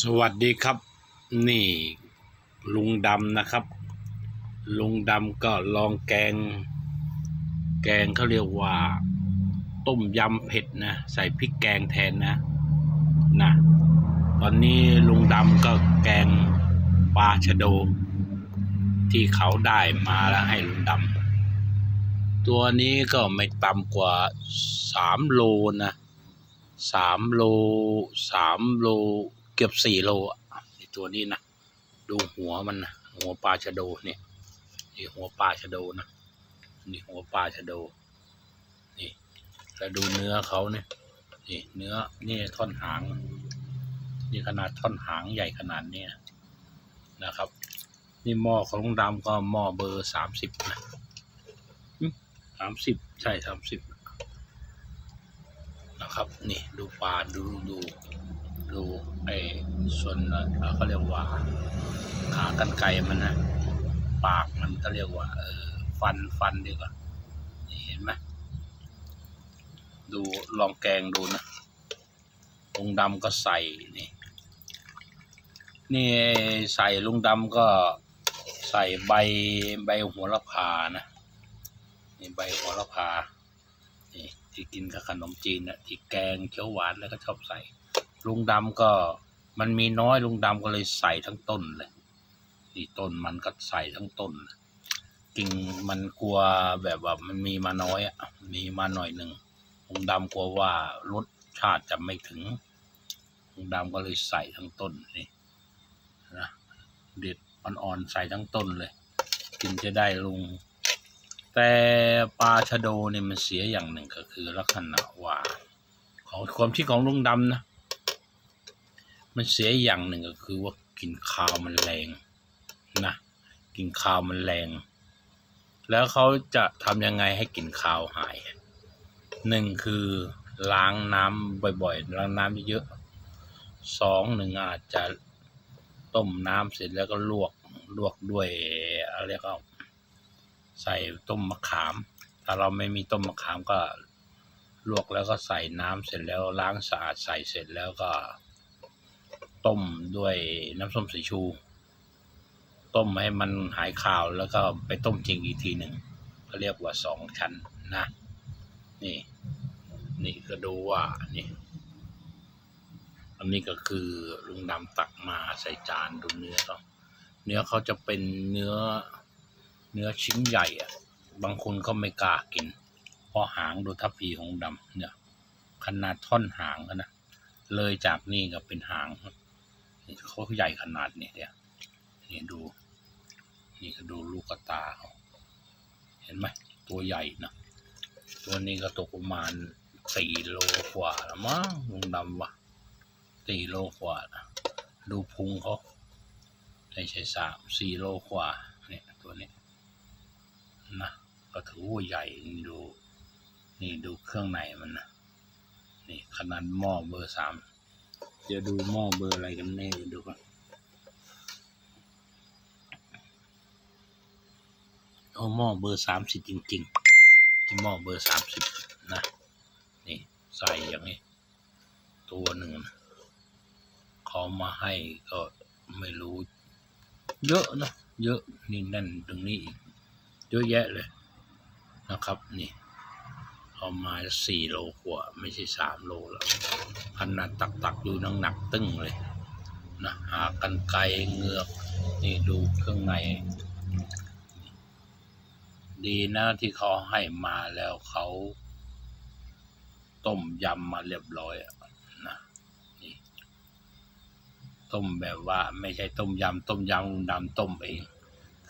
สวัสดีครับ นี่ลุงดำนะครับ ลุงดำก็ลองแกง แกงเขาเรียกว่า ต้มยำเผ็ดนะ ใส่พริกแกงแทนนะนะตอนนี้ลุงดำก็แกงปลาชะโด ที่เขาได้มาแล้วให้ลุงดำตัวนี้ก็ไม่ต่ำกว่าสามโลนะสามโลสามโล เกือบสี่โลอะตัวนี้นะดูหัวมันนะหัวปลาชะโดเนี่ยนี่หัวปลาชะโดนะนี่หัวปลาชะโดนี่แล้วดูเนื้อเขาเนี่ยนี่เนื้อนี่ท่อนหาง นี่ขนาดท่อนหางใหญ่ขนาดเนี้ยนะครับ นี่หม้อของลุงดำก็หม้อเบอร์สามสิบนะสามสิบใช่สามสิบนะครับ นี่ดูปลาดูดู ดูไอ้ส่วนเอ่อเขาเรียกว่า ขากรรไกรมันนะปากมันก็เรียกว่าเออฟันฟันดีกว่าเห็นไหมดูลองแกงดูนะลุงดำก็ใส่นี่นี่ใส่ลุงดำก็ใส่ใบใบหัวละพานะนี่ใบหัวละพานี่ที่กินกับขนมจีนนะที่แกงเขียวหวานแล้วก็ชอบใส่ ลุงดำก็มันมีน้อยลุงดำก็เลยใส่ทั้งต้นเลยนี่ต้นมันก็ใส่ทั้งต้นกิ่งมันกลัวแบบว่ามันมีมาน้อยอะมีมาหน่อยหนึ่งลุงดำกลัวว่ารสชาติจะไม่ถึงลุงดำก็เลยใส่ทั้งต้นนี่นะเด็ดอ่อนๆใส่ทั้งต้นเลย กินจะได้ลุง แต่ปลาชะโดเนี่ยมันเสียอย่างหนึ่งก็คือลักษณะว่าของความคิดของลุงดำนะ มันเสียอย่างหนึ่งก็คือว่ากลิ่นคาวมันแรงนะกลิ่นคาวมันแรง แล้วเขาจะทำยังไงให้กลิ่นคาวหายหนึ่งคือล้างน้ำบ่อยๆล้างน้ำเยอะๆสองหนึ่งอาจจะต้มน้ำเสร็จแล้วก็ลวกลวกด้วยอะไรก็ใส่ต้มมะขาม ถ้าเราไม่มีต้มมะขามก็ลวกแล้วก็ใส่น้ำเสร็จแล้วล้างสะอาดใส่เสร็จแล้วก็ ต้มด้วยน้ำส้มสายชู ต้มให้มันหายขาวแล้วก็ไปต้มจริงอีกทีหนึ่งก็เรียกว่าสองชั้นนะนี่ นี่ก็ดูว่านี่อันนี้ก็คือลุงดำตักมาใส่จานดูเนื้อเขาเนื้อเขาจะเป็นเนื้อเนื้อชิ้นใหญ่อะบางคนก็ไม่กล้ากิน เพราะหางดูทัพพีของดำเนี่ยขนาดท่อนหางนะเลยจากนี่ก็เป็นหาง เขาใหญ่ขนาดนี้เนี่ยนี่ดู นี่ก็ดูลูกกระตาเขาเห็นไหมตัวใหญ่นะตัวนี้ก็ตกประมาณสี่โลกว่าละมั้งลุงดำวะสี่โลกว่านะดูพุงเขาไม่ใช่สามสี่โลกว่าเนี่ยตัวนี้นะก็ถือว่าใหญ่นี่ดู นี่ดูเครื่องในมันนะนี่ขนาดหม้อเบอร์สาม จะดูหม้อเบอร์อะไรกันแน่ดูก่อนโอ้หม้อเบอร์สามสิบจริงๆที่หม้อเบอร์สามสิบนะ นี่ใส่อย่างนี้ ตัวหนึ่งนะเขามาให้ก็ไม่รู้ เยอะนะ เยอะนี่แน่นตรงนี้อีกเยอะแยะเลยนะครับ นี่ เอามาสี่โลกว่าไม่ใช่สามโลแล้วขนาดตักตักๆดูนังหนักตึ้งเลยนะหากันไกลเงือกนี่ดูเครื่องในดีนะที่เขาให้มาแล้วเขาต้มยำมาเรียบร้อยนะนี่ต้มแบบว่าไม่ใช่ต้มยำต้มยำลุงดำต้มเอง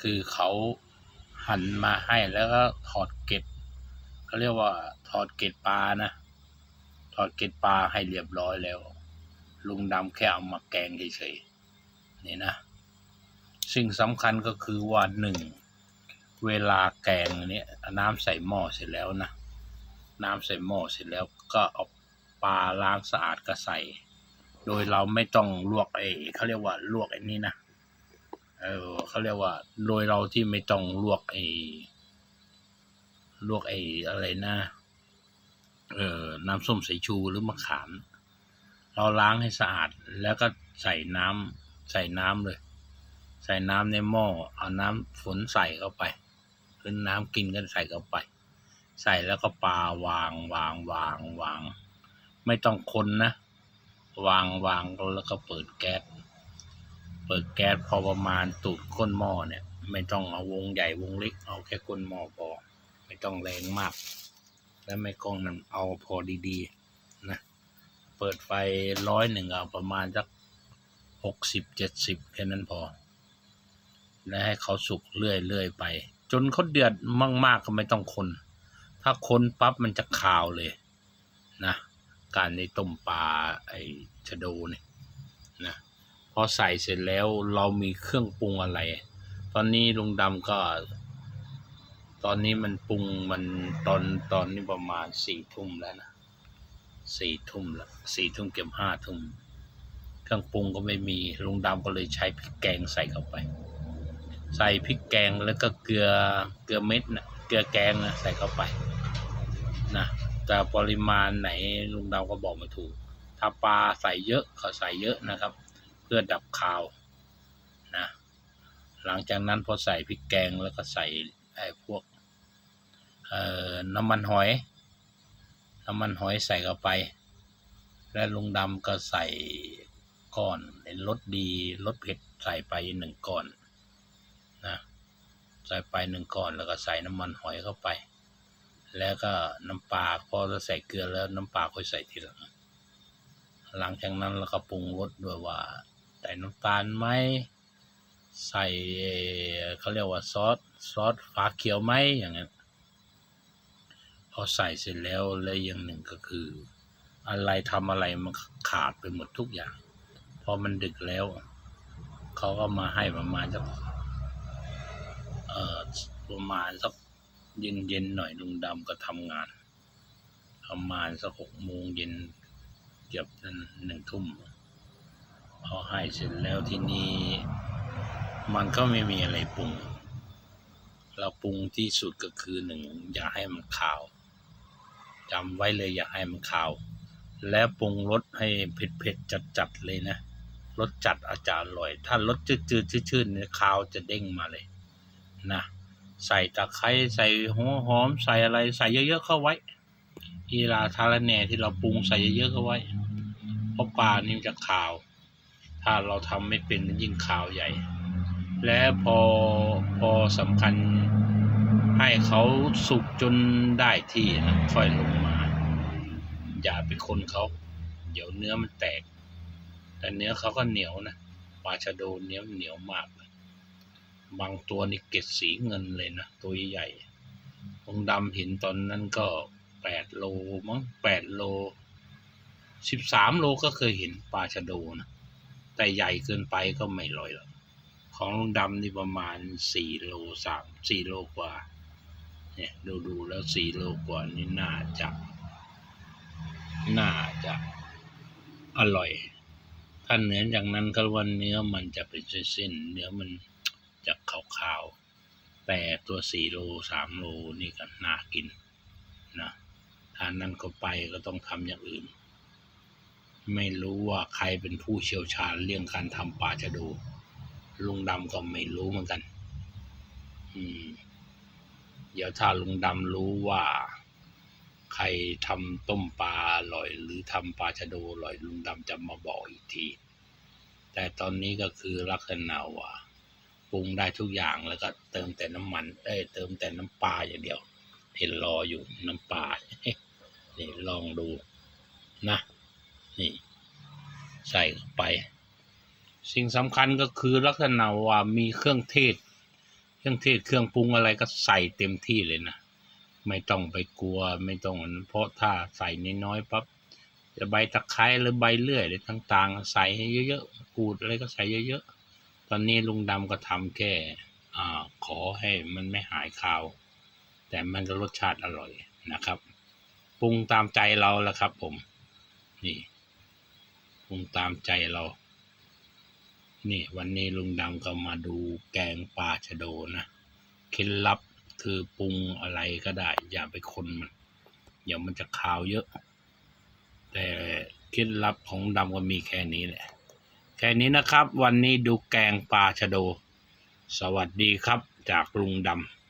คือเขาหั่นมาให้แล้วก็ถอดเกล็ดเขาเรียกว่า ถอดเกล็ดปลานะ ถอดเกล็ดปลาให้เรียบร้อยแล้ว ลุงดำแค่เอามาแกงเฉยๆนี่นะสิ่งสำคัญก็คือว่าหนึ่งเวลาแกงเนี่ยน้ำใส่หม้อเสร็จแล้วนะ น้ำใส่หม้อเสร็จแล้วก็เอาปลาล้างสะอาดก็ใส่ โดยเราไม่ต้องลวกไอ้เขาเรียกว่าลวกไอ้นี่นะเออเขาเรียกว่าโดยเราที่ไม่ต้องลวกไอ้ลวกไอ้อะไรนะ เอ่อน้ำส้มสายชูหรือมะขาม เราล้างให้สะอาดแล้วก็ใส่น้ำใส่น้ำเลย ใส่น้ำในหม้อเอาน้ำฝนใส่เข้าไปคือน้ำกินกันใส่เข้าไป ใส่แล้วก็ปลาวางวางวางวาง ไม่ต้องคนนะ วางวางแล้วก็เปิดแก๊สเปิดแก๊สพอประมาณตูดก้นหม้อเนี่ย ไม่ต้องเอาวงใหญ่วงเล็กเอาแค่ก้นหม้อพอไม่ต้องแรงมาก และไม่กล้องนั้นเอาพอดีๆนะเปิดไฟร้อยหนึ่งเอาประมาณสักหกสิบเจ็ดสิบแค่นั้นพอ และให้เขาสุกเรื่อยๆไป จนเขาเดือดมากๆก็ไม่ต้องคน ถ้าคนปั๊บมันจะคาวเลยนะการในต้มปลาไอชะโดเนี่ยนะพอใส่เสร็จแล้วเรามีเครื่องปรุงอะไร ตอนนี้ลุงดำก็ ตอนนี้มันปรุงมันตอนตอนนี้ประมาณสี่ทุ่มแล้วนะสี่ทุ่มละสี่ทุ่มเกือบห้าทุ่มเครื่องปรุงก็ไม่มีลุงดำก็เลยใช้พริกแกงใส่เข้าไป ใส่พริกแกงแล้วก็เกลือเกลือเม็ดนะเกลือแกงนะใส่เข้าไปนะแต่ปริมาณไหนลุงดำก็บอกไมาถูก ถ้าปลาใส่เยอะก็ใส่เยอะนะครับ เพื่อดับคาวนะหลังจากนั้นพอใส่พริกแกงแล้วก็ใส่ ไอ้พวกเอ่อน้ำมันหอย น้ำมันหอยใส่เข้าไป และลุงดำก็ใส่ก้อนรสดีรสเผ็ดใส่ไปหนึ่งก้อนนะใส่ไปหนึ่งก้อนแล้วก็ใส่น้ำมันหอยเข้าไป แล้วก็น้ำปลาพอเราใส่เกลือแล้วน้ำปลาค่อยใส่ทีหลังหลังจากนั้นเราก็ปรุงรสด้วยว่าใส่น้ำตาลไหม ใส่เขาเรียกว่าซอสซอสฟ้าเขียวไหมอย่างนั้นพอใส่เสร็จแล้วแล้วอย่างหนึ่งก็คือ อะไรทำอะไรมันขาดไปหมดทุกอย่าง พอมันดึกแล้ว เขาก็มาให้ประมาณสักเอ่อประมาณสักเย็นเย็นๆหน่อยลุงดำก็ทำงานประมาณสักหกโมงเย็นเกือบหนึ่งทุ่มพอให้เสร็จแล้วทีนี้ มันก็ไม่มีอะไรปรุง เราปรุงที่สุดก็คือหนึ่งอย่าให้มันขาวจำไว้เลยอย่าให้มันขาว และปรุงรสให้เผ็ดๆจัดๆเลยนะรสจัดอาจจะอร่อย ถ้ารสจืดๆชืดๆเนี่ยขาวจะเด้งมาเลยนะใส่ตะไคร้ใส่หัวหอมใส่อะไรใส่เยอะๆเข้าไว้อีลาทาระแหน่ที่เราปรุงใส่เยอะๆเข้าไว้เพราะปลานี่มันจะขาว ถ้าเราทำไม่เป็นมันยิ่งขาวใหญ่ และพอพอสำคัญให้เขาสุกจนได้ที่นะค่อยลงมา อย่าไปคนเขา เดี๋ยวเนื้อมันแตก แต่เนื้อเขาก็เหนียวนะปลาชะโดเนื้อเหนียวมาก บางตัวนี่เกล็ดสีเงินเลยนะ ตัวใหญ่องดำเห็นตอนนั้นก็แปดโลมั้งแปดโลสิบสามโลก็เคยเห็นปลาชะโดนะ แต่ใหญ่เกินไปก็ไม่ลอยหรอก ของลุงดำนี่ประมาณสี่โลสามสี่โลกว่า เนี่ยดูดูแล้วสี่โลกว่านี่น่าจะ น่าจะอร่อย ถ้าเหนือยจากนั้นก็ว่าเนื้อมันจะเป็นเส้นๆเนื้อมันจะขาวๆ แต่ตัวสี่โลสามโลนี่ก็น่ากินนะถ้านนั้นก็ไปก็ต้องทำอย่างอื่น ไม่รู้ว่าใครเป็นผู้เชี่ยวชาญเรื่องการทำปลาชะโด ลุงดำก็ไม่รู้เหมือนกัน อืม เดี๋ยวถ้าลุงดำรู้ว่า ใครทำต้มปลาอร่อย หรือทำปลาชะโดอร่อย ลุงดำจะมาบอกอีกที แต่ตอนนี้ก็คือลักษณะว่าปรุงได้ทุกอย่างแล้วก็เติมแต่น้ำมันเอ้ยเติมแต่น้ำปลาอย่างเดียว เห็นรออยู่น้ำปลานี่ลองดูนะ นี่ ใส่ไป สิ่งสำคัญก็คือลักษณะว่ามีเครื่องเทศ เครื่องเทศเครื่องปรุงอะไรก็ใส่เต็มที่เลยนะไม่ต้องไปกลัวไม่ต้องเพราะถ้าใส่น้อยๆปั๊บจะใบตะไคร้หรือใบเลื่อยอะไรต่างๆ ใส่ให้เยอะๆกูดอะไรก็ใส่เยอะๆ ตอนนี้ลุงดำก็ทำแค่ขอให้มันไม่หายคาว แต่มันก็รสชาติอร่อยนะครับ ปรุงตามใจเราและครับผม นี่ ปรุงตามใจเรา นี่วันนี้ลุงดำก็มาดูแกงปลาชะโดนะเคล็ดลับคือปรุงอะไรก็ได้ อย่าไปคนมันเดี๋ยวมันจะคาวเยอะ แต่เคล็ดลับของดำก็มีแค่นี้แหละ แค่นี้นะครับ วันนี้ดูแกงปลาชะโด สวัสดีครับจากลุงดำ